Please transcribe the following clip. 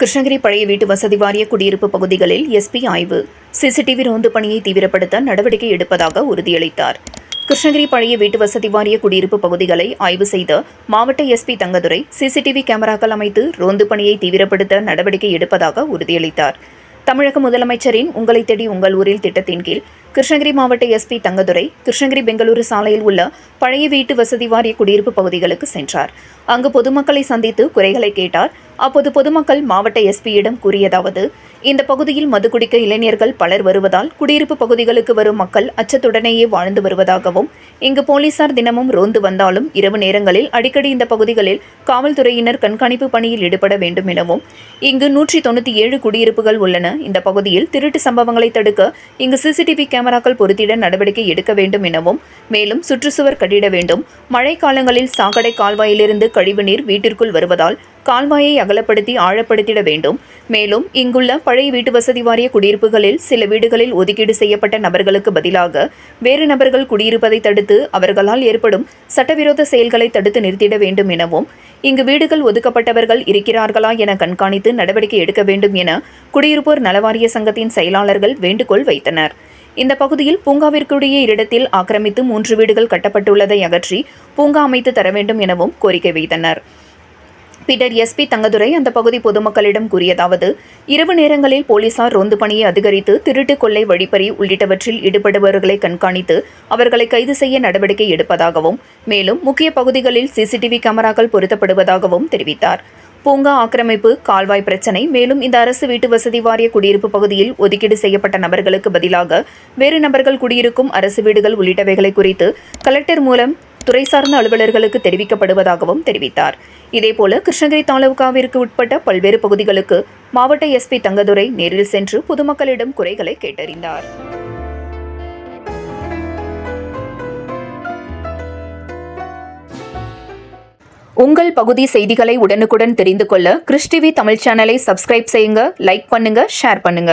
கிருஷ்ணகிரி பழைய வீட்டு வசதி வாரிய குடியிருப்பு பகுதிகளில் எஸ்பி ஆய்வு. சிசிடிவி ரோந்து பணியை தீவிரப்படுத்த நடவடிக்கை எடுப்பதாக உறுதியளித்தார். கிருஷ்ணகிரி பழைய வீட்டு வசதி வாரிய குடியிருப்பு பகுதிகளை ஆய்வு செய்த மாவட்ட எஸ்பி தங்கதுரை சிசிடிவி கேமராக்கள் அமைத்து ரோந்து பணியை தீவிரப்படுத்த நடவடிக்கை எடுப்பதாக உறுதியளித்தார். தமிழக முதலமைச்சரின் உங்களை தேடி உங்கள் ஊரில் திட்டத்தின் கீழ் கிருஷ்ணகிரி மாவட்ட எஸ்பி தங்கதுரை கிருஷ்ணகிரி பெங்களூரு சாலையில் உள்ள பழைய வீட்டு வசதி வாரிய குடியிருப்பு பகுதிகளுக்கு சென்றார். அங்கு பொதுமக்களை சந்தித்து குறைகளை கேட்டார். அப்போது பொதுமக்கள் மாவட்ட எஸ்பியிடம் கூறியதாவது இந்த பகுதியில் மது குடிக்க இளைஞர்கள் பலர் வருவதால் குடியிருப்பு பகுதிகளுக்கு வரும் மக்கள் அச்சத்துடனேயே வாழ்ந்து வருவதாகவும் இங்கு போலீசார் தினமும் ரோந்து வந்தாலும் இரவு நேரங்களில் அடிக்கடி இந்த பகுதிகளில் காவல்துறையினர் கண்காணிப்பு பணியில் ஈடுபட வேண்டும் எனவும் இங்கு நூற்றி தொண்ணூற்றி ஏழு குடியிருப்புகள் உள்ளன. இந்த பகுதியில் திருட்டு சம்பவங்களை தடுக்க இங்கு சிசிடிவி கேமராக்கள் பொருத்திட நடவடிக்கை எடுக்க வேண்டும் எனவும் மேலும் சுற்றுச்சுவர் கட்டிட வேண்டும். மழை காலங்களில் சாக்கடை கால்வாயிலிருந்து கழிவுநீர் வீட்டிற்குள் வருவதால் கால்வாயை அகலப்படுத்தி ஆழப்படுத்திட வேண்டும். மேலும் இங்குள்ள பழைய வீட்டு வசதி வாரிய குடியிருப்புகளில் சில வீடுகளில் ஒதுக்கீடு செய்யப்பட்ட நபர்களுக்கு பதிலாக வேறு நபர்கள் குடியிருப்பதை தடுத்து அவர்களால் ஏற்படும் சட்டவிரோத செயல்களை தடுத்து நிறுத்திட வேண்டும் எனவும் இங்கு வீடுகள் ஒதுக்கப்பட்டவர்கள் இருக்கிறார்களா என கண்காணித்து நடவடிக்கை எடுக்க வேண்டும் என குடியிருப்போர் நலவாரிய சங்கத்தின் செயலாளர்கள் வேண்டுகோள் வைத்தனர். இந்த பகுதியில் பூங்காவிற்குரிய இடத்தில் ஆக்கிரமித்து மூன்று வீடுகள் கட்டப்பட்டுள்ளதை அகற்றி பூங்கா அமைத்து தர வேண்டும் எனவும் கோரிக்கை வைத்தனர். பின்னர் எஸ்பி தங்கதுரை அந்த பகுதி பொதுமக்களிடம் கூறியதாவது இரவு நேரங்களில் போலீசார் ரோந்து பணியை அதிகரித்து திருட்டு கொள்ளை வழிப்பறி உள்ளிட்டவற்றில் ஈடுபடுபவர்களை கண்காணித்து அவர்களை கைது செய்ய நடவடிக்கை எடுப்பதாகவும் மேலும் முக்கிய பகுதிகளில் சிசிடிவி கேமராக்கள் பொருத்தப்படுவதாகவும் தெரிவித்தார். பூங்கா ஆக்கிரமிப்பு கால்வாய் பிரச்சினை மேலும் இந்த அரசு வீட்டு வசதி வாரிய குடியிருப்பு பகுதியில் ஒதுக்கீடு செய்யப்பட்ட நபர்களுக்கு பதிலாக வேறு நபர்கள் குடியிருக்கும் அரசு வீடுகள் உள்ளிட்டவைகளை குறித்து கலெக்டர் மூலம் துறை சார்ந்த அலுவலர்களுக்கு தெரிவிக்கப்படுவதாகவும் தெரிவித்தார். இதேபோல கிருஷ்ணகிரி தாலுகாவிற்கு உட்பட்ட பல்வேறு பகுதிகளுக்கு மாவட்ட எஸ்பி தங்கதுரை நேரில் சென்று பொதுமக்களிடம் குறைகளை கேட்டறிந்தார். உங்கள் பகுதி செய்திகளை உடனுக்குடன் தெரிந்து கொள்ள கிறிஸ்டிவி தமிழ் சேனலை சப்ஸ்கிரைப் செய்யுங்க லைக் பண்ணுங்க ஷேர் பண்ணுங்க.